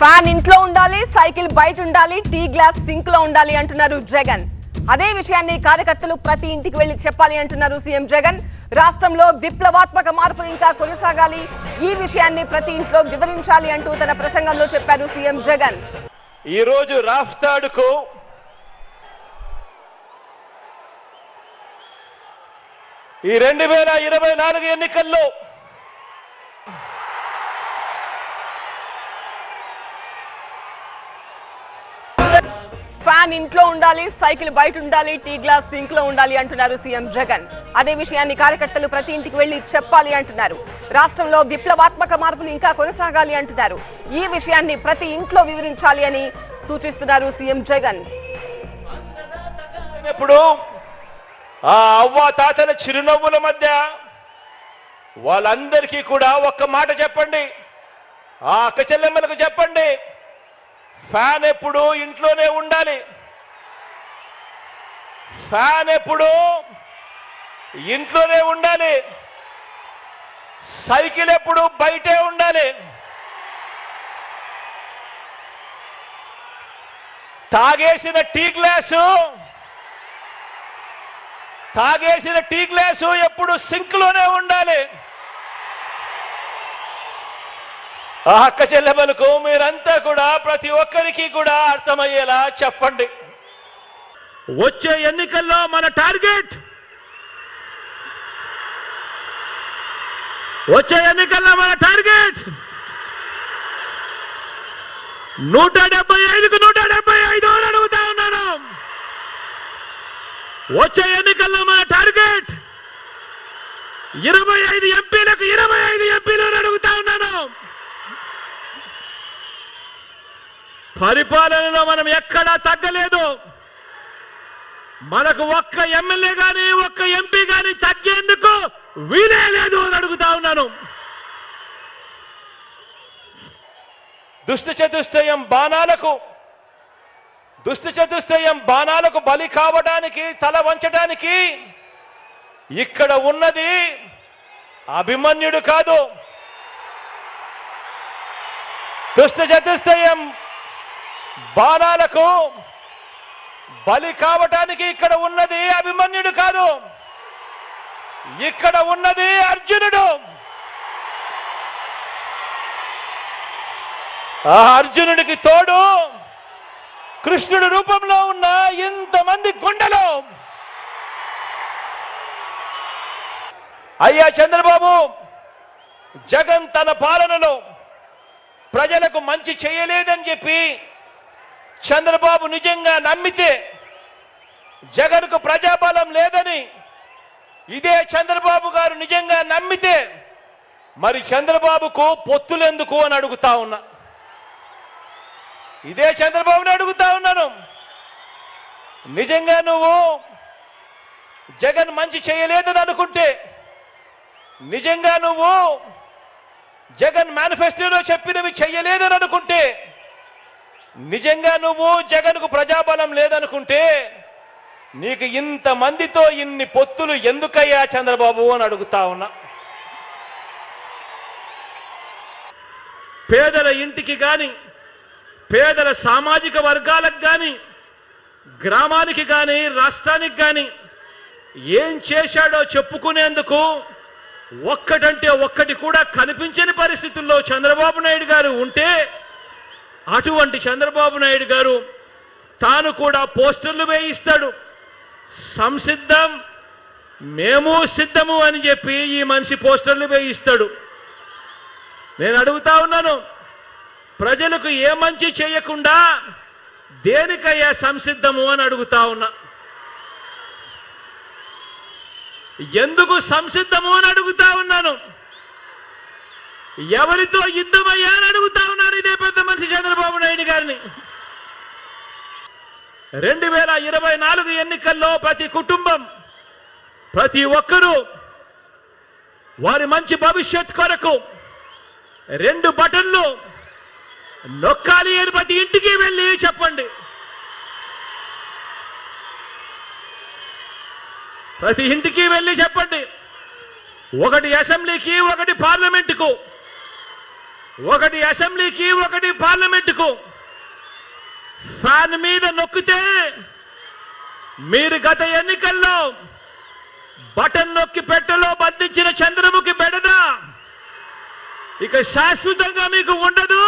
Fan ఇంట్లో ఉండాలి cycle బయట ఉండాలి టీ గ్లాస్ సింక్లో ఉండాలి అంటున్నారు జగన్. అదే విషయాన్ని కార్యకర్తలు ప్రతి ఇంటికి వెళ్ళి చెప్పాలి అంటున్నారు సీఎం జగన్. రాష్ట్రంలో విప్లవాత్మక మార్పులు ఇంకా కొనసాగాలి. ఈ విషయాన్ని ప్రతి ఇంట్లో వివరించాలి అంటూ తన ప్రసంగంలో చెప్పారు సీఎం జగన్. ఈ రోజు రాఫ్తాడుకు ఈ రెండు వేల ఇరవై నాలుగు ఎన్నికల్లో ఫ్యాన్ ఇంట్లో ఉండాలి సైకిల్ బయట ఉండాలి టీ గ్లాస్ సింక్లో ఉండాలి అంటున్నారు సీఎం జగన్. అదే విషయాన్ని కార్యకర్తలు ప్రతి ఇంటికి వెళ్ళి చెప్పాలి అంటున్నారు. రాష్ట్రంలో విప్లవాత్మక మార్పులు ఇంకా కొనసాగాలి అంటున్నారు. ఈ విషయాన్ని ప్రతి ఇంట్లో వివరించాలి అని సూచిస్తున్నారు సీఎం జగన్. ఇప్పుడు అవ్వ తాతల చిరునవ్వుల మధ్య వాళ్ళందరికీ కూడా ఒక్క మాట చెప్పండి. ఆ అక్క చెల్లెమ్మలకు చెప్పండి. ఫ్యాన్ ఎప్పుడు ఇంట్లోనే ఉండాలి. ఫ్యాన్ ఎప్పుడు ఇంట్లోనే ఉండాలి. సైకిల్ ఎప్పుడు బయటే ఉండాలి. తాగేసిన టీ గ్లాసు తాగేసిన టీ గ్లాసు ఎప్పుడు సింక్లోనే ఉండాలి. ఆ అక్క చెల్లెమలకు మీరంతా కూడా ప్రతి ఒక్కరికి కూడా అర్థమయ్యేలా చెప్పండి. వచ్చే ఎన్నికల్లో మన టార్గెట్ వచ్చే ఎన్నికల్లో మన టార్గెట్ నూట డెబ్బై ఐదుకు నూట డెబ్బై ఐదు అని అడుగుతా ఉన్నాను. వచ్చే ఎన్నికల్లో మన టార్గెట్ ఇరవై ఐదు ఎంపీలకు ఇరవై ఐదు ఎంపీలు అడుగుతా పరిపాలనలో మనం ఎక్కడా తగ్గలేదు. మనకు ఒక్క ఎమ్మెల్యే గాని ఒక్క ఎంపీ గాని తగ్గేందుకు వీలే లేదు అని అడుగుతా ఉన్నాను. దుష్ట చతుష్టయం బాణాలకు దుష్ట చతుష్టయం బాణాలకు బలి కావడానికి తల వంచడానికి ఇక్కడ ఉన్నది అభిమన్యుడు కాదు. దుష్ట చతుష్టయం బాణాలకు బలి కావటానికి ఇక్కడ ఉన్నది అభిమన్యుడు కాదు. ఇక్కడ ఉన్నది అర్జునుడు. ఆ అర్జునుడికి తోడు కృష్ణుడి రూపంలో ఉన్న ఇంతమంది గుండెలు అయ్యా చంద్రబాబు జగన్ తన పాలన ప్రజలకు మంచి చేయలేదని చెప్పి చంద్రబాబు నిజంగా నమ్మితే జగన్కు ప్రజాబలం లేదని ఇదే చంద్రబాబు గారు నిజంగా నమ్మితే మరి చంద్రబాబుకు పొత్తులెందుకు అని అడుగుతా ఉన్నా. ఇదే చంద్రబాబుని అడుగుతా ఉన్నాను. నిజంగా నువ్వు జగన్ మంచి చేయలేదని అనుకుంటే నిజంగా నువ్వు జగన్ మేనిఫెస్టోలో చెప్పినవి చెయ్యలేదని అనుకుంటే నిజంగా నువ్వు జగన్కు ప్రజాబలం లేదనుకుంటే నీకు ఇంతమందితో ఇన్ని పొత్తులు ఎందుకయ్యా చంద్రబాబు అని అడుగుతా ఉన్నా. పేదల ఇంటికి కానీ పేదల సామాజిక వర్గాలకు కానీ గ్రామానికి కానీ రాష్ట్రానికి కానీ ఏం చేశాడో చెప్పుకునేందుకు ఒక్కటంటే ఒక్కటి కూడా కనిపించని పరిస్థితుల్లో చంద్రబాబు నాయుడు గారు ఉంటే అటువంటి చంద్రబాబు నాయుడు గారు తాను కూడా పోస్టర్లు వేయిస్తాడు. సంసిద్ధం మేము సిద్ధము అని చెప్పి ఈ మనిషి పోస్టర్లు వేయిస్తాడు. నేను అడుగుతా ఉన్నాను ప్రజలకు ఏ మంచి చేయకుండా దేనికయ్యా సంసిద్ధము అని అడుగుతా ఉన్నా. ఎందుకు సంసిద్ధము అని అడుగుతా ఉన్నాను? ఎవరితో యుద్ధమయ్యా అని అడుగుతా ఉన్నాను ఇదే పెద్ద మనిషి చంద్రబాబు నాయుడు గారిని. రెండు వేల ఇరవై నాలుగు ఎన్నికల్లో ప్రతి కుటుంబం ప్రతి ఒక్కరూ వారి మంచి భవిష్యత్ కొరకు రెండు బటన్లు నొక్కాలి అని ప్రతి ఇంటికి వెళ్ళి చెప్పండి. ప్రతి ఇంటికి వెళ్ళి చెప్పండి. ఒకటి అసెంబ్లీకి ఒకటి పార్లమెంటుకు. ఒకటి అసెంబ్లీకి ఒకటి పార్లమెంటుకు. ఫ్యాన్ మీద నొక్కితే మీరు గత ఎన్నికల్లో బటన్ నొక్కి పెట్టలో బంధించిన చంద్రముఖి బెడద. ఇక శాశ్వతంగా మీకు ఉండదు.